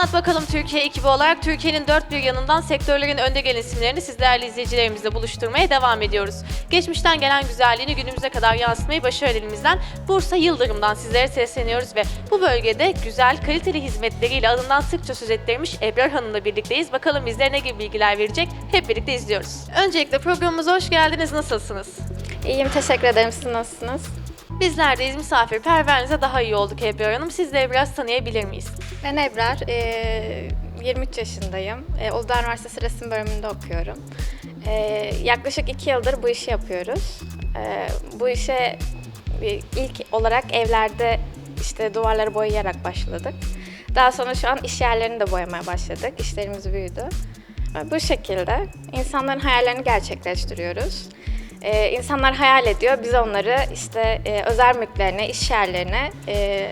Anlat Bakalım Türkiye ekibi olarak Türkiye'nin dört bir yanından sektörlerin önde gelen isimlerini siz değerli izleyicilerimizle buluşturmaya devam ediyoruz. Geçmişten gelen güzelliğini günümüze kadar yansıtmayı başarılarımızdan Bursa Yıldırım'dan sizlere sesleniyoruz ve bu bölgede güzel, kaliteli hizmetleriyle adından sıkça söz ettirmiş Ebrar Hanım'la birlikteyiz. Bakalım bizlere ne gibi bilgiler verecek hep birlikte izliyoruz. Öncelikle programımıza hoş geldiniz. Nasılsınız? İyiyim, teşekkür ederim. Siz nasılsınız? Bizler de misafirperverliğinize daha iyi olduk Ebrar Hanım. Sizleri biraz tanıyabilir miyiz? Ben Ebrar, eee, 23 yaşındayım. Eee, Uludağ Üniversitesi Resim Bölümünde okuyorum. Eee, yaklaşık iki yıldır bu işi yapıyoruz. Eee, bu işe ilk olarak evlerde işte duvarları boyayarak başladık. Daha sonra şu an iş yerlerini de boyamaya başladık. İşlerimiz büyüdü. Eee, Bu şekilde insanların hayallerini gerçekleştiriyoruz. Ee, insanlar hayal ediyor. Biz onları işte e, özel mülklerine, iş yerlerine e,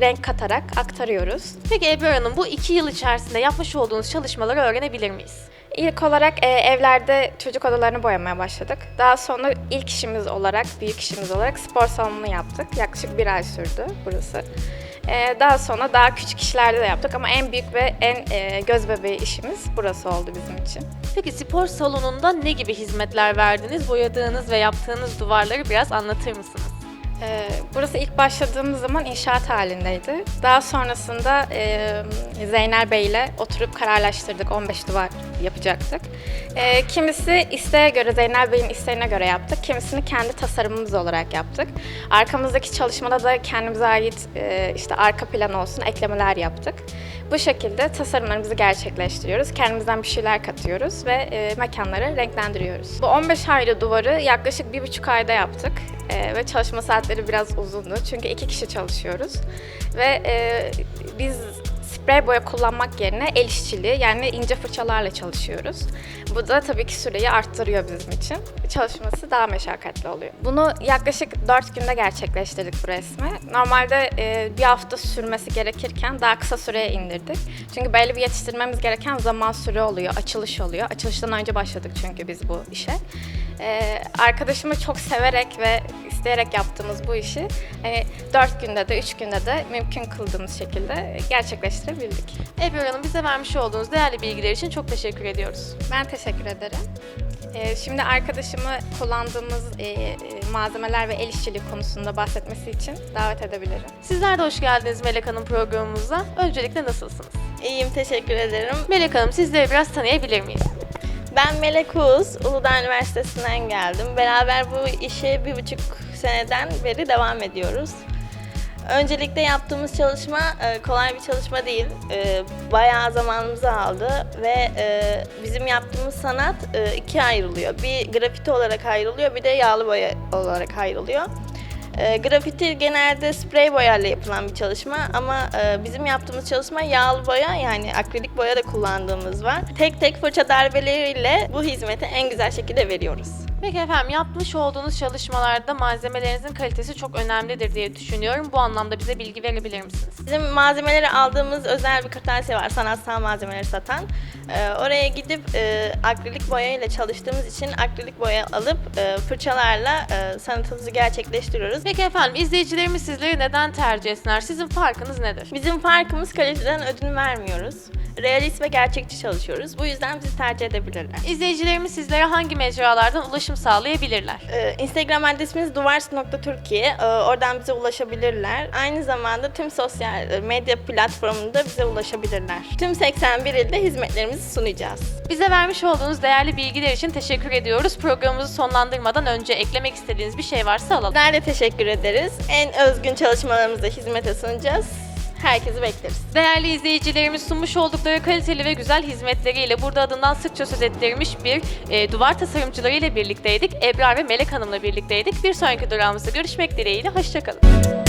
renk katarak aktarıyoruz. Peki Ebrar Hanım bu iki yıl içerisinde yapmış olduğunuz çalışmaları öğrenebilir miyiz? İlk olarak e, evlerde çocuk odalarını boyamaya başladık. Daha sonra ilk işimiz olarak, büyük işimiz olarak spor salonunu yaptık. Yaklaşık bir ay sürdü burası. E, daha sonra daha küçük işlerde de yaptık ama en büyük ve en e, göz bebeği işimiz burası oldu bizim için. Peki spor salonunda ne gibi hizmetler verdiniz? Boyadığınız ve yaptığınız duvarları biraz anlatır mısınız? Ee, Burası ilk başladığımız zaman inşaat halindeydi. Daha sonrasında e, Zeynel Bey ile oturup kararlaştırdık. 15 duvar yapacaktık. Ee, kimisi isteğe göre, Zeynel Bey'in isteğine göre yaptık. Kimisini kendi tasarımımız olarak yaptık. Arkamızdaki çalışmada da kendimize ait e, işte arka plan olsun eklemeler yaptık. Bu şekilde tasarımlarımızı gerçekleştiriyoruz. Kendimizden bir şeyler katıyoruz ve e, mekanları renklendiriyoruz. Bu 15 ayrı duvarı yaklaşık bir buçuk ayda yaptık. Ee, ve çalışma saatleri biraz uzundu. Çünkü iki kişi çalışıyoruz. Ve e, biz sprey boya kullanmak yerine el işçiliği yani ince fırçalarla çalışıyoruz. Bu da tabii ki süreyi arttırıyor bizim için. Çalışması daha meşakkatli oluyor. Bunu yaklaşık 4 günde gerçekleştirdik bu resmi. Normalde e, bir hafta sürmesi gerekirken daha kısa süreye indirdik. Çünkü belli bir yetiştirmemiz gereken zaman süre oluyor, açılış oluyor. Açılıştan önce başladık çünkü biz bu işe. Ee, arkadaşımı çok severek ve isteyerek yaptığımız bu işi hani 4 günde de 3 günde de mümkün kıldığımız şekilde gerçekleştirebildik. Ebrar Hanım bize vermiş olduğunuz değerli bilgiler için çok teşekkür ediyoruz. Ben teşekkür ederim. Ee, şimdi arkadaşımı kullandığımız e, e, malzemeler ve el işçiliği konusunda bahsetmesi için davet edebilirim. Sizler de hoş geldiniz Melek Hanım programımıza. Öncelikle nasılsınız? İyiyim, teşekkür ederim. Melek Hanım sizleri biraz tanıyabilir miyiz? Ben Melek Uğuz, Uludağ Üniversitesi'nden geldim. Beraber bu işe bir buçuk seneden beri devam ediyoruz. Öncelikle yaptığımız çalışma e, kolay bir çalışma değil. E, Bayağı zamanımızı aldı ve e, bizim yaptığımız sanat ikiye ayrılıyor. Bir grafiti olarak ayrılıyor, bir de yağlı boya olarak ayrılıyor. E, grafiti genelde sprey boyayla yapılan bir çalışma ama e, bizim yaptığımız çalışma yağlı boya yani akrilik boya da kullandığımız var. Tek tek fırça darbeleriyle bu hizmeti en güzel şekilde veriyoruz. Peki efendim yapmış olduğunuz çalışmalarda malzemelerinizin kalitesi çok önemlidir diye düşünüyorum. Bu anlamda bize bilgi verebilir misiniz? Bizim malzemeleri aldığımız özel bir kırtasiye var sanatsal malzemeleri satan. E, oraya gidip e, akrilik boya ile çalıştığımız için akrilik boya alıp e, fırçalarla e, sanatımızı gerçekleştiriyoruz. Peki efendim izleyicilerimiz sizleri neden tercih etsinler? Sizin farkınız nedir? Bizim farkımız kaliteden ödün vermiyoruz. Realist ve gerçekçi çalışıyoruz. Bu yüzden bizi tercih edebilirler. İzleyicilerimiz sizlere hangi mecralardan ulaşım sağlayabilirler? Ee, Instagram adresimiz duvars.türkiye. Ee, Oradan bize ulaşabilirler. Aynı zamanda tüm sosyal medya platformunda bize ulaşabilirler. Tüm 81 ilde hizmetlerimizi sunacağız. Bize vermiş olduğunuz değerli bilgiler için teşekkür ediyoruz. Programımızı sonlandırmadan önce eklemek istediğiniz bir şey varsa alalım. Bizler de teşekkür ederiz. En özgün çalışmalarımızı hizmete sunacağız. Herkesi bekleriz. Değerli izleyicilerimiz sunmuş oldukları kaliteli ve güzel hizmetleriyle burada adından sıkça söz ettirmiş bir e, duvar tasarımcıları ile birlikteydik. Ebrar ve Melek Hanım'la birlikteydik. Bir sonraki durağımızda görüşmek dileğiyle. Hoşçakalın.